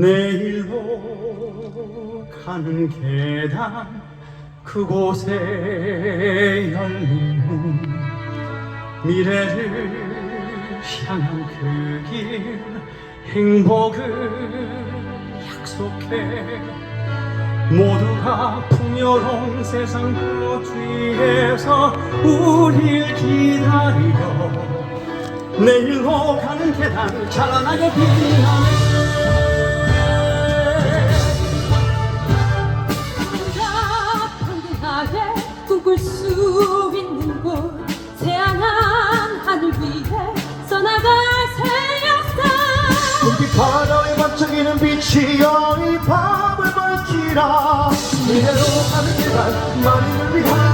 내일로 가는 계단 그곳에 열린 문 미래를 향한 그 길 행복을 약속해. 모두가 풍요로운 세상 그 뒤에서 우릴 기다리려 내일로 가는 계단 찬란하게 빛나네 여의 밤을 밝히라. 미래로 가는 계단 만인을 위한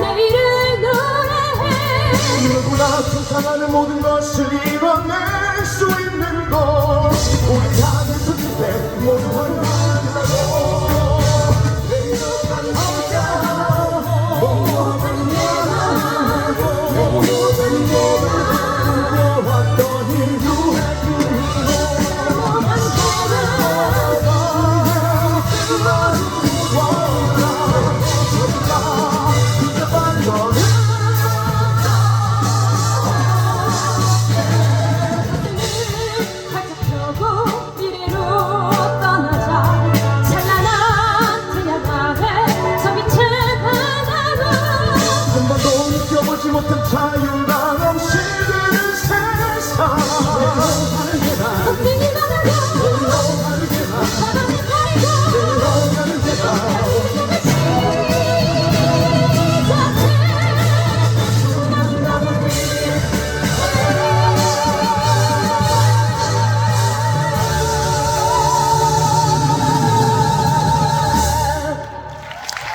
내일을 노래해. 누구나 상상하는 모든 것을 이뤄낼 수 있는 곳. 우리 다